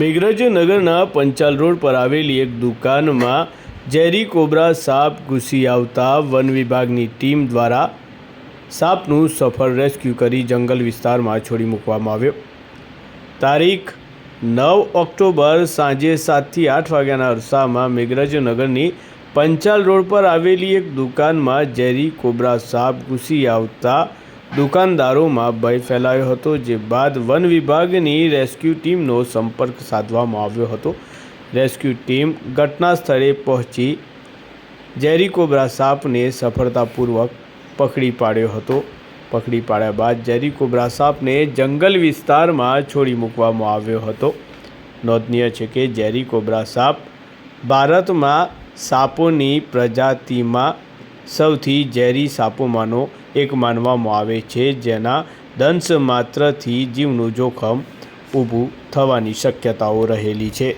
મેઘરજનગરના Panchal road પર આવેલી એક દુકાનમાં ઝેરી કોબ્રા સાપ ઘૂસી આવતા વન વિભાગની ટીમ દ્વારા સાપનું સફળ રેસ્ક્યુ કરી જંગલ વિસ્તારમાં છોડી મૂકવામાં આવ્યો. તારીખ નવ ઓક્ટોબર સાંજે સાતથી આઠ વાગ્યાના અરસામાં મેઘરજનગરની પંચાલ રોડ પર આવેલી એક દુકાનમાં ઝેરી કોબ્રા સાપ ઘૂસી આવતા દુકાનદારોમાં ભય ફેલાયો હતો, જે બાદ વન વિભાગની રેસ્ક્યુ ટીમનો સંપર્ક સાધવામાં આવ્યો હતો. રેસ્ક્યુ ટીમ ઘટના સ્થળે પહોંચી જેરીકોબ્રા સાપને સફળતાપૂર્વક પકડી પાડ્યો હતો. પકડી પાડ્યા બાદ જેરીકોબ્રા સાપને જંગલ વિસ્તારમાં છોડી મૂકવામાં આવ્યો હતો. નોંધનીય છે કે ઝેરી કોબ્રા સાપ ભારતમાં સાપોની પ્રજાતિમાં સૌથી ઝેરી સાપોમાંનો એક માનવામાં આવે છે, જેના દંશ માત્રથી જીવનું જોખમ ઊભું થવાની શક્યતાઓ રહેલી છે.